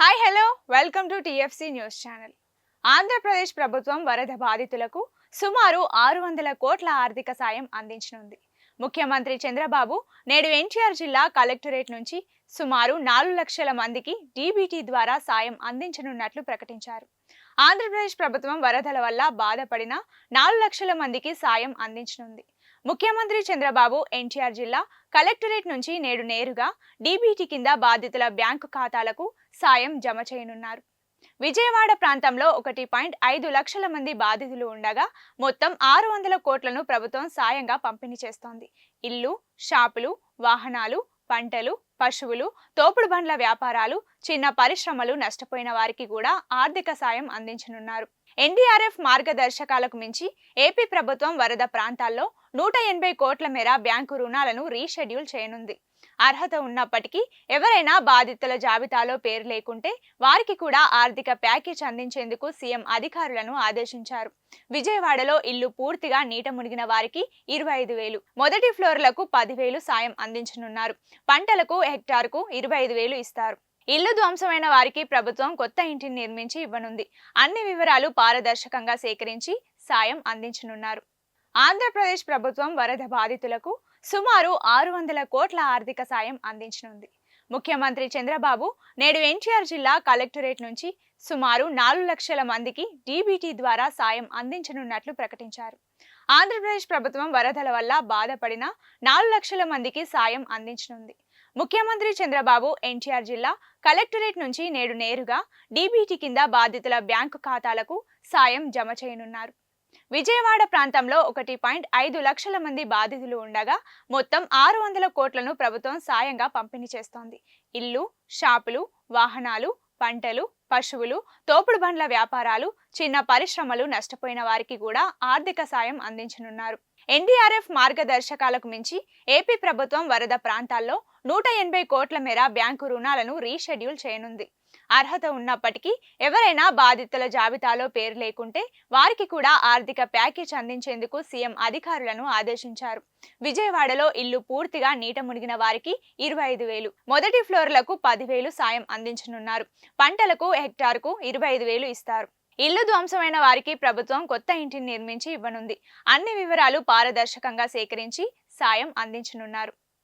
Hi hello welcome to TFC news channel Andhra Pradesh ప్రభుత్వం వరద బాధితులకు సుమారు ఆరు వందల కోట్ల ఆర్థిక సాయం అందించనుంది. ముఖ్యమంత్రి చంద్రబాబు నేడు ఎన్టీఆర్ జిల్లా కలెక్టరేట్ నుంచి సుమారు నాలుగు లక్షల మందికి డీబీటీ ద్వారా సాయం అందించనున్నట్లు ప్రకటించారు. ఆంధ్రప్రదేశ్ ప్రభుత్వం వరదల వల్ల బాధపడిన నాలుగు లక్షల మందికి సాయం అందించనుంది. ముఖ్యమంత్రి చంద్రబాబు ఎన్టీఆర్ జిల్లా కలెక్టరేట్ నుంచి నేడు నేరుగా డీబీటీ కింద బాధితుల బ్యాంకు ఖాతాలకు సాయం జమ చేయనున్నారు. విజయవాడ ప్రాంతంలో ఒకటి పాయింట్ ఐదు లక్షల మంది బాధితులు ఉండగా మొత్తం ఆరు వందల కోట్లను ప్రభుత్వం సాయంగా పంపిణీ చేస్తోంది. ఇల్లు షాపులు వాహనాలు పంటలు పశువులు తోపుడు బండ్ల వ్యాపారాలు చిన్న పరిశ్రమలు నష్టపోయిన వారికి కూడా ఆర్థిక సాయం అందించనున్నారు. ఎన్డీఆర్ఎఫ్ మార్గదర్శకాలకు మించి ఏపీ ప్రభుత్వం వరద ప్రాంతాల్లో నూట ఎనభై కోట్ల మేర బ్యాంకు రుణాలను రీషెడ్యూల్ చేయనుంది. అర్హత ఉన్నప్పటికీ ఎవరైనా బాధితుల జాబితాలో పేరు లేకుంటే వారికి కూడా ఆర్థిక ప్యాకేజ్ అందించేందుకు సీఎం అధికారులను ఆదేశించారు. విజయవాడలో ఇల్లు పూర్తిగా నీట మునిగిన వారికి ఇరవై ఐదు వేలు మొదటి ఫ్లోర్లకు పదివేలు సాయం అందించనున్నారు. పంటలకు హెక్టార్కు ఇరవై ఐదు వేలు ఇస్తారు. ఇల్లు ధ్వంసమైన వారికి ప్రభుత్వం కొత్త ఇంటిని నిర్మించి ఇవ్వనుంది. అన్ని వివరాలు పారదర్శకంగా సేకరించి సాయం అందించనున్నారు. ఆంధ్రప్రదేశ్ ప్రభుత్వం వరద బాధితులకు సుమారు ఆరు వందల కోట్ల ఆర్థిక సాయం అందించనుంది. ముఖ్యమంత్రి చంద్రబాబు నేడు ఎన్టీఆర్ జిల్లా కలెక్టరేట్ నుంచి సుమారు నాలుగు లక్షల మందికి డీబీటీ ద్వారా సాయం అందించనున్నట్లు ప్రకటించారు. ఆంధ్రప్రదేశ్ ప్రభుత్వం వరదల వల్ల బాధపడిన నాలుగు లక్షల మందికి సాయం అందించనుంది. ముఖ్యమంత్రి చంద్రబాబు ఎన్టీఆర్ జిల్లా కలెక్టరేట్ నుంచి నేడు నేరుగా డీబీటీ కింద బాధితుల బ్యాంకు ఖాతాలకు సాయం జమ చేయనున్నారు. విజయవాడ ప్రాంతంలో ఒకటి పాయింట్ ఐదు లక్షల మంది బాధితులు ఉండగా మొత్తం ఆరు వందల కోట్లను ప్రభుత్వం సాయంగా పంపిణీ చేస్తోంది. ఇల్లు షాపులు వాహనాలు పంటలు పశువులు తోపుడు బండ్ల వ్యాపారాలు చిన్న పరిశ్రమలు నష్టపోయిన వారికి కూడా ఆర్థిక సాయం అందించనున్నారు. ఎన్డీఆర్ఎఫ్ మార్గదర్శకాలకు మించి ఏపీ ప్రభుత్వం వరద ప్రాంతాల్లో నూట ఎనభై కోట్ల మేర బ్యాంకు రుణాలను రీషెడ్యూల్ చేయనుంది. అర్హత ఉన్నప్పటికీ ఎవరైనా బాధితుల జాబితాలో పేరు లేకుంటే వారికి కూడా ఆర్థిక ప్యాకేజ్ అందించేందుకు సీఎం అధికారులను ఆదేశించారు. విజయవాడలో ఇల్లు పూర్తిగా నీట మునిగిన వారికి ఇరవై ఐదు వేలు మొదటి ఫ్లోర్లకు పదివేలు సాయం అందించనున్నారు. పంటలకు హెక్టార్కు ఇరవై ఐదు వేలు ఇస్తారు. ఇల్లు ధ్వంసమైన వారికి ప్రభుత్వం కొత్త ఇంటిని నిర్మించి ఇవ్వనుంది. అన్ని వివరాలు పారదర్శకంగా సేకరించి సాయం అందించనున్నారు.